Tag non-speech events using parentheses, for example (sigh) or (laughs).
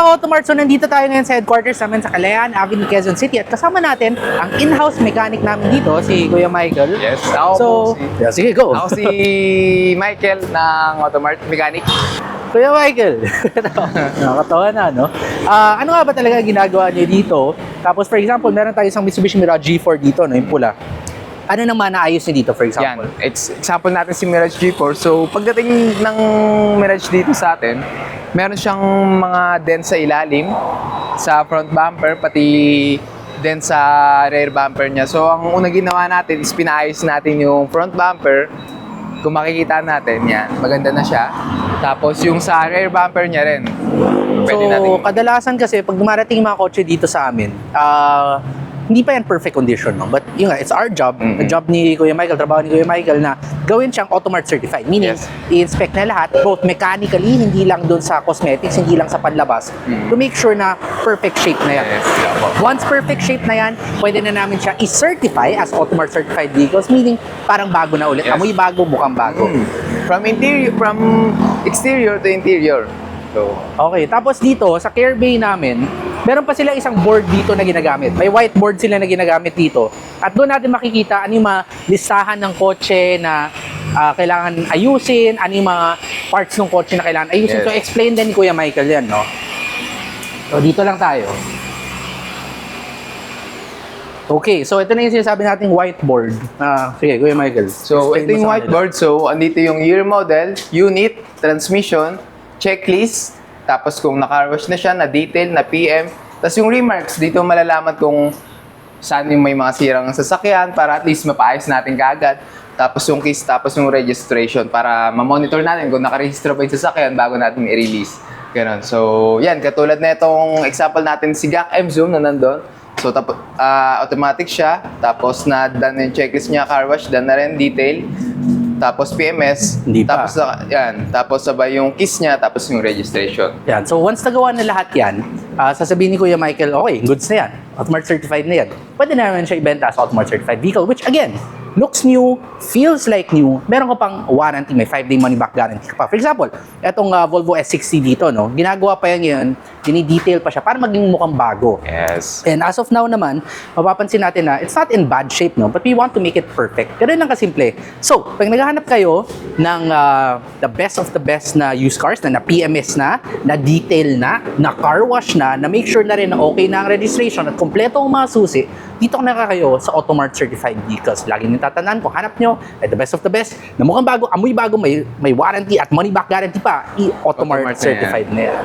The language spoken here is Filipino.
ka-Automart, so nandito tayo ngayon sa headquarters namin sa Kalayaan Avenue, Quezon City at kasama natin ang in-house mechanic namin dito, si Kuya Michael. Yes, ako So, po si- yeah, sige, go. Ako si Michael ng Automart Mechanic. Kuya Michael, (laughs) nakakatawa na, no? Ah, ano nga ba talaga ginagawa niyo dito? Tapos, for example, meron tayo isang Mitsubishi Mirage G4 dito, no, yung pula. Ano naman naayos niyo dito, for example? Yan, it's example natin si Mirage G4. So, pagdating ng Mirage dito sa atin, meron siyang mga dents sa ilalim, sa front bumper, pati dents sa rear bumper niya. So, ang unang ginawa natin is pinaayos natin yung front bumper. Kung makikita natin, yan, maganda na siya. Tapos, yung sa rear bumper niya rin, pwede so, natin kadalasan kasi pag dumarating yung mga kotse dito sa amin, ah, hindi pa yan perfect condition, no? But yun nga, it's our job, Mhm. the job ni Kuya Michael, trabaho ni Kuya Michael na gawin siyang Automart certified. Meaning, Yes. i-inspect na lahat, both mechanically, hindi lang doon sa cosmetics, hindi lang sa panlabas, Mhm. to make sure na perfect shape na yan. Yes. Once perfect shape na yan, pwede na namin siya i-certify as Automart certified vehicles, meaning parang bago na ulit. Yes. Amoy bago, mukhang bago. Hmm. From interior, from exterior to interior. So, Okay, tapos dito sa care bay namin, meron pa sila isang board dito na ginagamit. May whiteboard sila na ginagamit dito. At doon natin makikita ano yung mga listahan ng kotse na ah, kailangan ayusin, ano yung mga parts ng kotse na kailangan ayusin. Yes. So explain din ni Kuya Michael yan, no? So dito lang tayo. Okay, so ito na yung sinasabi nating whiteboard. Ah, sige, Kuya Michael. So, ito yung whiteboard. So, andito yung year model, unit, transmission, checklist, tapos kung naka-wash na siya, na detail, na PM, tapos yung remarks, dito malalaman kung saan yung may mga sirang sasakyan para at least mapaayos natin kaagad. Tapos yung keys, tapos yung registration para ma-monitor natin kung nakarehistro pa yung sasakyan bago natin i-release. Ganon. So, yan, katulad na itong example natin si GAC M Zoom na nandun. So, tapos automatic siya. Tapos na done yung checklist niya, car wash, done na rin detail. Tapos PMS. Hindi pa. Tapos, na- yan. Tapos sabay yung keys niya, tapos yung registration. Yan. So once nagawa na lahat yan, ah, sasabihin ni Kuya Michael, okay, goods na yan. Automart certified na yan. Pwede na naman siya ibenta as Automart certified vehicle, which again, looks new, feels like new, meron ka pang warranty, may 5-day money back guarantee ka pa. For example, etong ah, Volvo S60 dito, no, ginagawa pa yan ngayon, dinidetail pa siya para maging mukhang bago. Yes. And as of now naman, mapapansin natin na it's not in bad shape, no? But we want to make it perfect. Ganun lang kasimple. So, pag naghahanap kayo ng ah, the best of the best na used cars, na na-PMS na, na-detail na, na-car wash na, na make sure na rin na okay na ang registration at kompleto ang mga susi, dito na kayo sa Automart Certified Vehicles. Lagi nyo tatandaan kung hanap nyo ay the best of the best, na mukhang bago, amoy bago, may, may warranty at money back guarantee pa, i-Automart Automart. Certified na yan.